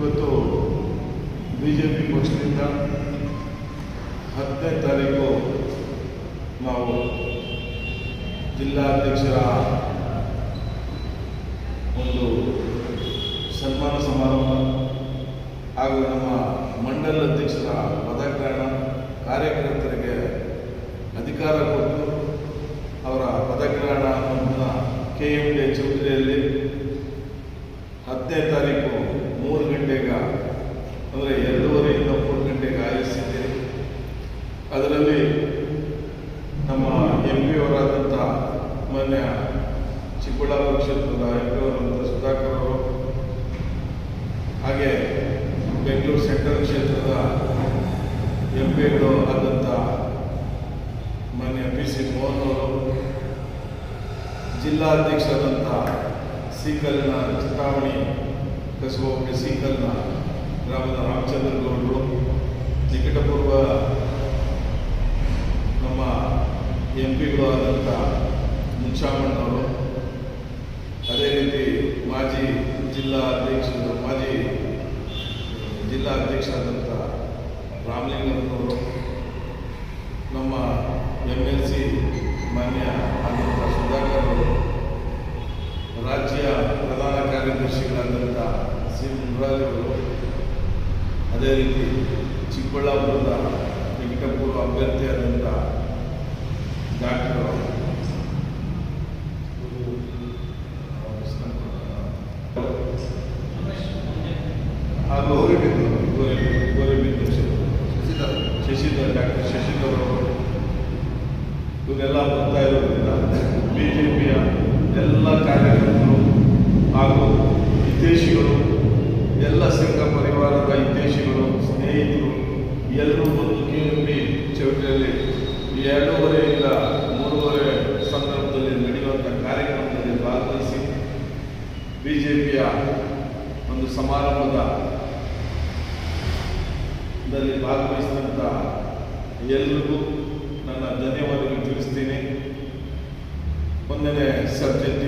ಇವತ್ತು B J P ಪಕ್ಷದಿಂದ ಹತ್ತನೇ ತಾರೀಕು ನಾವು ಜಿಲ್ಲಾಧ್ಯಕ್ಷರ ಒಂದು ಸನ್ಮಾನ ಸಮಾರಂಭ ಹಾಗೂ ನಮ್ಮ ಮಂಡಲ ಅಧ್ಯಕ್ಷರ ಪದಗ್ರಹಣ ಕಾರ್ಯಕರ್ತರಿಗೆ ಅಧಿಕಾರ ಕೊಟ್ಟು ಅವರ ಪದಗ್ರಹಣ ಕೆ ಎಂ ಡಿ ಚೌಧರಿಯಲ್ಲಿ ಹತ್ತನೇ ತಾರೀಕು ಮೂರು ಗಂಟೆಗ ಅಂದರೆ ಎರಡೂವರೆಯಿಂದ ಮೂರು ಗಂಟೆಗೆ ಆಯೋಜಿಸಿದ್ದೇವೆ. ಅದರಲ್ಲಿ ನಮ್ಮ ಎಂ ಪಿ ಅವರಾದಂಥ ಮಾನ್ಯ ಚಿಕ್ಕಬಳ್ಳಾಪುರ ಕ್ಷೇತ್ರದ ಎಂ ಪಿ ಅವರಾದಂಥ ಸುಧಾಕರ್ ಅವರು, ಹಾಗೆ ಬೆಂಗಳೂರು ಸೆಂಟ್ರಲ್ ಕ್ಷೇತ್ರದ ಎಂ ಪಿಗಳು ಆದಂಥ ಮಾನ್ಯ ಪಿ ಸಿ ಮೋಹನ್ ಅವರು, ಜಿಲ್ಲಾಧ್ಯಕ್ಷರಾದಂಥ ಸೀಕಲ್ನ ಚಿಂತಾಮಣಿ ಕಸಬೆ ಸಿಂಗಲ್ನ ಗ್ರಾಮದ ರಾಮಚಂದ್ರ ಗೌಡರು. ನಿಕಟಪೂರ್ವ ನಮ್ಮ ಎಂ ಪಿಗಳು ಆದಂಥ ಮುನ್ಷಾಮಣ್ಣವರು. ಅದೇ ರೀತಿ ಮಾಜಿ ಜಿಲ್ಲಾ ಅಧ್ಯಕ್ಷರು ಮಾಜಿ ಜಿಲ್ಲಾ ಅಧ್ಯಕ್ಷರಾದಂಥ ರಾಮಲಿಂಗಪ್ಪನವರು ನಮ್ಮ ಎಂ ಎಲ್ ಸಿ ಮಾನ್ಯ ಆದಂಥ ಸುಧಾಕರ್ ಅವರು, ರಾಜ್ಯ ಪ್ರಧಾನ ಕಾರ್ಯದರ್ಶಿಗಳಾದಂಥ ಸಿ ಅವರು ಅದೇ ರೀತಿ ಚಿಕ್ಕಬಳ್ಳಾಪುರದ ನಿಕಟಪೂರ್ವ ಅಭ್ಯರ್ಥಿಯಾದಂಥ ಡಾಕ್ಟರ್. ಹಾಗೂ ಶಶಿಧರ್, ಡಾಕ್ಟರ್ ಶಶಿಧರ್ ಅವರು. ಇವರೆಲ್ಲ ಬರ್ತಾ ಇರೋದ್ರಿಂದ ಬಿ ಜೆ ಪಿಯ ಎಲ್ಲ ಎಲ್ಲರೂ ಒಂದು ಕೆ ಎಂ ಪಿ ಚೌಟಿಯಲ್ಲಿ ಎರಡೂವರೆಯಿಂದ ಮೂರುವರೆ ಸಂದರ್ಭದಲ್ಲಿ ನಡೆಯುವಂಥ ಕಾರ್ಯಕ್ರಮದಲ್ಲಿ ಭಾಗವಹಿಸಿ ಬಿ ಜೆ ಪಿಯ ಒಂದು ಸಮಾರಂಭದ ದಲ್ಲಿ ಭಾಗವಹಿಸಿದಂಥ ಎಲ್ರಿಗೂ ನನ್ನ ಧನ್ಯವಾದಗಳು ತಿಳಿಸ್ತೀನಿ. ಒಂದನೇ ಸಬ್ಜೆಕ್ಟ್